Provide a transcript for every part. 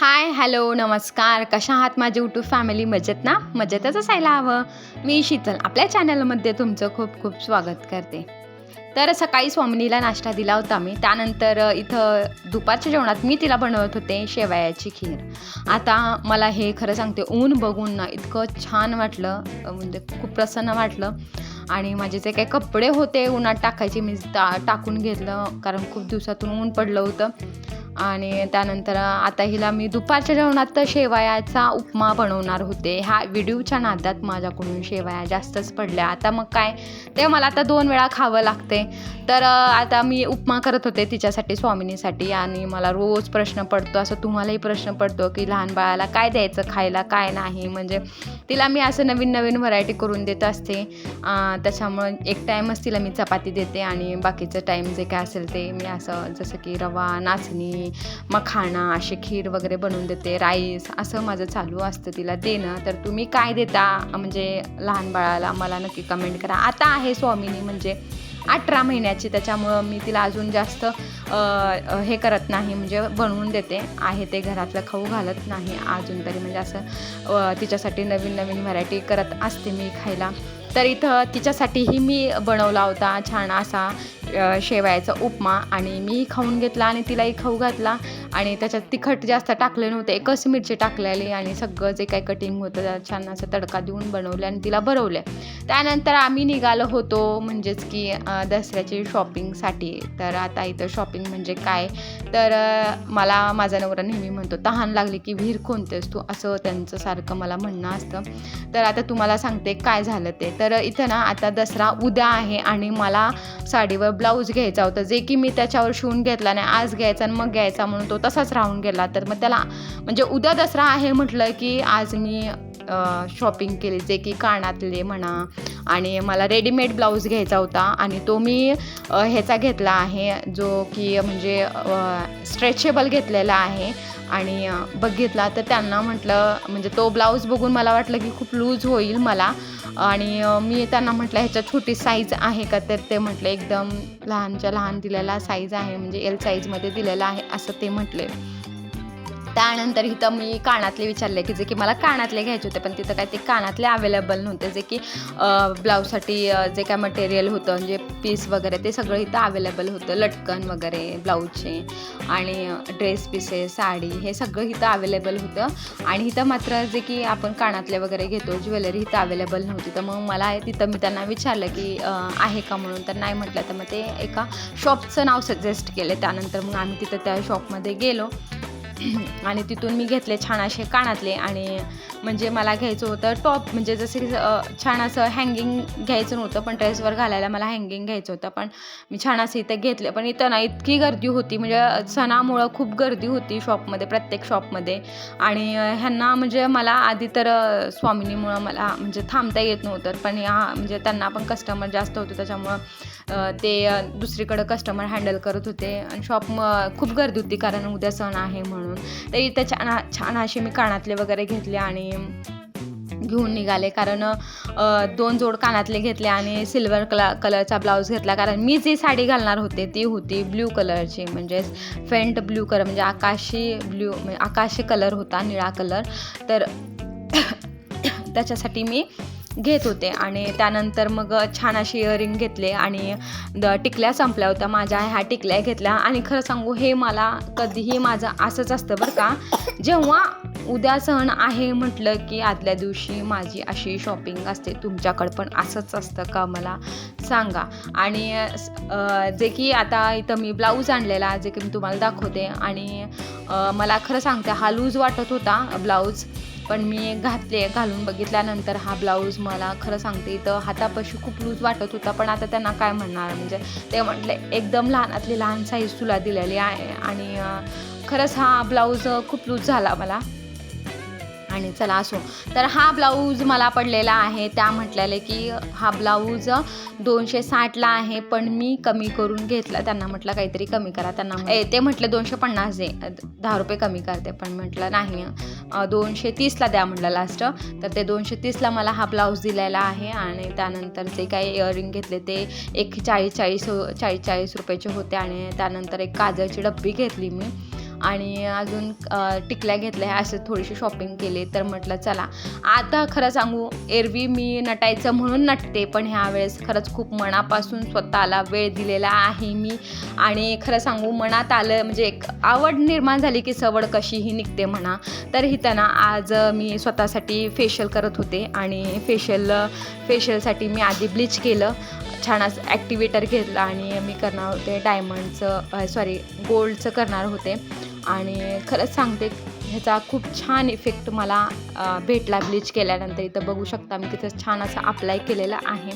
Hi hello नमस्कार. कशा आहात माझी यूट्यूब फॅमिली मजेत ना? मजेतच असायला हवं. मी शीतल. आपल्या चॅनलमध्ये तुमचं खूप खूप स्वागत करते. तर सकाळी स्वामिनीला नाश्ता दिला होता मी. त्यानंतर इथं दुपारच्या जेवणात मी तिला बनवत होते शेवयाची खीर. आता मला हे खरं सांगते ऊन बघून ना इतकं छान वाटलं. म्हणजे खूप प्रसन्न वाटलं. आणि माझे जे काही कपडे होते उन्हात टाकायचे मी टा टाकून घेतलं. कारण खूप दिवसातून ऊन पडलं होतं. आणि त्यानंतर आता हिला मी दुपारच्या जेवणात तर शेवयाचा उपमा बनवणार होते. ह्या व्हिडिओच्या नादात माझ्याकडून शेवया जास्तच पडल्या. आता मग काय? ते मला आता दोन वेळा खावं लागते. तर आता मी उपमा करत होते तिच्यासाठी स्वामिनीसाठी आणि मला रोज प्रश्न पडतो. असं तुम्हालाही प्रश्न पडतो की लहान बाळाला काय द्यायचं खायला काय नाही? म्हणजे तिला मी असं नवीन नवीन व्हरायटी करून देत असते. त्याच्यामुळे त्याच्यामुळं एक टाईमच तिला मी चपाती देते आणि बाकीचं टाईम जे काय असेल ते मी असं जसं की रवा नाचणी मखाणा असे खीर वगैरे बनवून देते राईस असं माझं चालू असतं तिला देणं. तर तुम्ही काय देता? म्हणजे लहान बाळाला मला नक्की कमेंट करा. आता आहे स्वामिनी म्हणजे अठरा महिन्याची त्याच्यामुळं मी तिला अजून जास्त हे करत नाही. म्हणजे बनवून देते. आहे ते घरातलं खाऊ घालत नाही. अजून तरी म्हणजे असं तिच्यासाठी नवीन नवीन व्हरायटी करत असते मी खायला. तर इथं तिच्यासाठीही मी बनवला होता छान असा शेवयाचा उपमा आणि मी खाऊन घेतला आणि तिलाही खाऊ घातला. आणि त्याच्यात तिखट जास्त टाकले नव्हते एकच मिरची टाकलेली आणि सगळं जे काही कटिंग होतं छान असं तडका देऊन बनवलं आणि तिला भरवले. त्यानंतर आम्ही निघालो होतो म्हणजेच की दसऱ्याची शॉपिंगसाठी तर आता इथं शॉपिंग म्हणजे काय? तर मला माझा नवरा नेहमी म्हणतो तहान लागली की विहीर कोणतेस तू? असं त्यांचं सारखं मला म्हणणं असतं. तर आता तुम्हाला सांगते काय झालं ते. तर इथं ना आता दसरा उद्या आहे आणि मला साडीवर ब्लाऊज घ्यायचा होता. जे की मी त्याच्यावर शिवून घेतला नाही आज घ्यायचा आणि मग घ्यायचा म्हणून तो तसाच राहून गेला. तर मग त्याला म्हणजे उद्या दसरा आहे म्हटलं की आज मी शॉपिंग केली जे की कानातले म्हणा. आणि मला रेडीमेड ब्लाऊज घ्यायचा होता आणि तो मी ह्याचा घेतला आहे जो की म्हणजे स्ट्रेचेबल घेतलेला आहे. आणि बघितला तर त्यांना म्हटलं म्हणजे तो ब्लाऊज बघून मला वाटलं की खूप लूज होईल मला. आणि मी त्यांना म्हटलं ह्याच्यात छोटी साईज आहे का? तर ते म्हटलं एकदम लहानच्या लहान दिलेला साईज आहे म्हणजे एल साईजमध्ये दिलेला आहे असं ते म्हटले. त्यानंतर इथं मी कानातले विचारले की जे की मला कानातले घ्यायचे होते पण तिथं काय ते कानातले अवेलेबल नव्हते. जे की ब्लाऊजसाठी जे काय मटेरियल होतं म्हणजे पीस वगैरे ते सगळं इथं अवेलेबल होतं. लटकन वगैरे ब्लाऊजचे आणि ड्रेस पीसेस साडी हे सगळं इथं अवेलेबल होतं. आणि इथं मात्र जे की आपण कानातले वगैरे घेतो ज्वेलरी इथं अवेलेबल नव्हती. तर मग मला तिथं मी त्यांना विचारलं की आहे का म्हणून? तर नाही म्हटलं. तर मग ते एका शॉपचं नाव सजेस्ट केले. त्यानंतर मग आम्ही तिथं त्या शॉपमध्ये गेलो. आणि तिथून मी घेतले छान असे कानातले आणि म्हणजे मला घ्यायचं होतं. टॉप म्हणजे जसं की छान असं हँगिंग घ्यायचं नव्हतं पण ड्रेसवर घालायला मला हँगिंग घ्यायचं होतं. पण मी छान असं इथं घेतले. पण इथं ना इतकी गर्दी होती. म्हणजे सणामुळं खूप गर्दी होती शॉपमध्ये प्रत्येक शॉपमध्ये. आणि ह्यांना म्हणजे मला आधी तर स्वामिनीमुळं मला म्हणजे थांबता येत नव्हतं. पण ह्या म्हणजे त्यांना पण कस्टमर जास्त होते. त्याच्यामुळं ते दुसरीकडं कस्टमर हँडल करत होते. आणि शॉप खूप गर्दी होती कारण उद्या सण आहे म्हणून. तर इथं छान छान असे मी कानातले वगैरे घेतले आणि घेऊन निघाले. कारण दोन जोड कानातले घेतले आणि सिल्वर कला कलरचा ब्लाऊज घेतला. कारण मी जी साडी घालणार होते ती होती ब्ल्यू कलरची. म्हणजे फेंट ब्ल्यू कलर म्हणजे आकाशी ब्ल्यू म्हणजे आकाशी कलर होता निळा कलर. तर त्याच्यासाठी मी घेत होते आणि त्यानंतर मग छान अशी इयरिंग घेतले आणि द टिकल्या संपल्या होत्या. माझ्या ह्या टिकल्या घेतल्या. आणि खरं सांगू हे मला कधीही माझं असंच असतं बरं का. जेव्हा उद्या सण आहे म्हटलं की आदल्या दिवशी माझी अशी शॉपिंग असते. तुमच्याकडं पण असंच असतं का मला सांगा. आणि जे की आता इथं मी ब्लाऊज आणलेला जे की मी तुम्हाला दाखवते. आणि मला खरं सांगते हा लूज वाटत होता ब्लाऊज पण मी घातले घालून बघितल्यानंतर हा ब्लाऊज मला खरं सांगते इथं हातापाशी खूप लूज वाटत होता पण आता त्यांना काय म्हणणार? म्हणजे ते म्हटले एकदम लहानातली लहान साईज तुला दिलेली आहे आणि खरंच हा ब्लाऊज खूप लूज झाला मला. आणि चला असो. तर हा ब्लाऊज मला पडलेला आहे. त्या म्हटलेले की हा ब्लाऊज दोनशे साठला आहे पण मी कमी करून घेतला. त्यांना म्हटलं काहीतरी कमी करा. त्यांना ए ते म्हटलं दोनशे पन्नास दे. दहा रुपये कमी करते. पण म्हटलं नाही दोनशे तीसला द्या म्हटलं लास्ट तर ते दोनशे तीसला मला हा ब्लाऊज दिलेला आहे आणि त्यानंतर जे काही इयरिंग घेतले ते एक चाळीस चाळीस चाळीस चाळीस रुपयाचे होते आणि त्यानंतर एक काजळची डब्बी घेतली मी. आणि अजून टिकल्या घेतल्या असं थोडीशी शॉपिंग केली तर म्हटलं चला. आता खरं सांगू एरवी मी नटायचं म्हणून नटते पण ह्या वेळेस खरंच खूप मनापासून स्वतःला वेळ दिलेला आहे मी. आणि खरं सांगू मनात आलं म्हणजे एक आवड निर्माण झाली की सवड कशीही निघते म्हणा. तर ही त्यांना आज मी स्वतःसाठी फेशियल करत होते आणि फेशियल फेशियलसाठी मी आधी ब्लीच केलं. छान असं ॲक्टिवेटर घेतलं आणि मी करणार होते डायमंडचं सॉरी गोल्डचं करणार होते. आणि खरंच सांगते ह्याचा खूप छान इफेक्ट मला भेटला ब्लीच केल्यानंतर. इथं बघू शकता मी तिथं छान असं अप्लाय केलेलं आहे.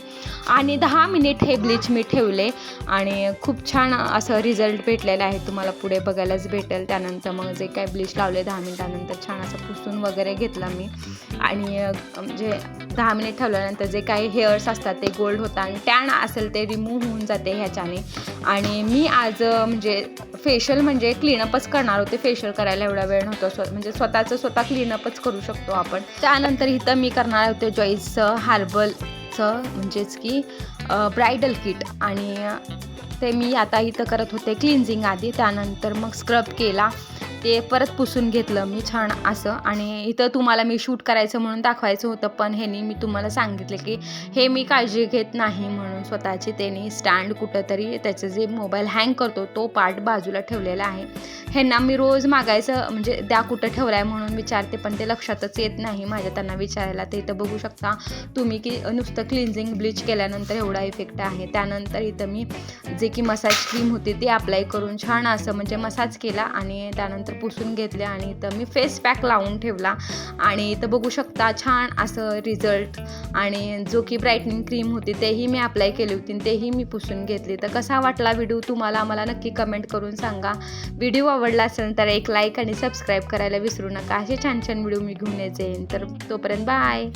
आणि दहा मिनिट हे ब्लीच मी ठेवले. आणि खूप छान असं रिझल्ट भेटलेला आहे. तुम्हाला पुढे बघायलाच भेटेल. त्यानंतर मग जे काय ब्लीच लावले दहा मिनिटानंतर छान असं पुसून वगैरे घेतला मी. आणि म्हणजे दहा मिनिट ठेवल्यानंतर जे काही हेअर्स असतात ते गोल्ड होतात. आणि टॅन असेल ते रिमूव्ह होऊन जाते ह्याच्याने. आणि मी आज म्हणजे फेशियल म्हणजे क्लीनअपच करणार होते. फेशियल करायला एवढा वेळ नव्हतो. सो म्हणजे स्वतःचं स्वतः क्लीनअपच करू शकतो आपण. त्यानंतर इथं मी करणार होते जॉईसचं हार्बलचं म्हणजेच की ब्रायडल किट आणि ते मी आता इथं करत होते क्लिन्झिंग आधी. त्यानंतर मग स्क्रब केला. ते परत पुसून घेतलं मी छान असं. आणि इथं तुम्हाला मी शूट करायचं म्हणून दाखवायचं होतं पण ह्यानी मी तुम्हाला सांगितलं की हे मी काळजी घेत नाही म्हणून स्वतःची त्याने स्टँड कुठंतरी त्याचं जे मोबाईल हँग करतो तो पार्ट बाजूला ठेवलेला आहे. ह्यांना मी रोज मागायचं म्हणजे द्या कुठं ठेवला आहे म्हणून विचारते पण ते लक्षातच येत नाही माझ्या त्यांना विचारायला. ते इथं बघू शकता तुम्ही की नुसतं क्लिन्झिंग ब्लीच केल्यानंतर एवढा इफेक्ट आहे. त्यानंतर इथं मी जे की मसाज क्रीम होती ती अप्लाय करून छान असं म्हणजे मसाज केला आणि त्यानंतर पुसून घेतले आणि इथं मी फेस पॅक लावून ठेवला. आणि इथं बघू शकता छान असं रिझल्ट आणि जो की ब्राईटनिंग क्रीम होती तेही मी अप्लाय केली होती आणि तेही मी पुसून घेतली. तर कसा वाटला व्हिडिओ तुम्हाला मला नक्की कमेंट करून सांगा. व्हिडिओ आवडला असेल तर एक लाईक आणि सबस्क्राईब करायला विसरू नका. असे छान छान व्हिडिओ मी घेऊन यायचे तर तोपर्यंत बाय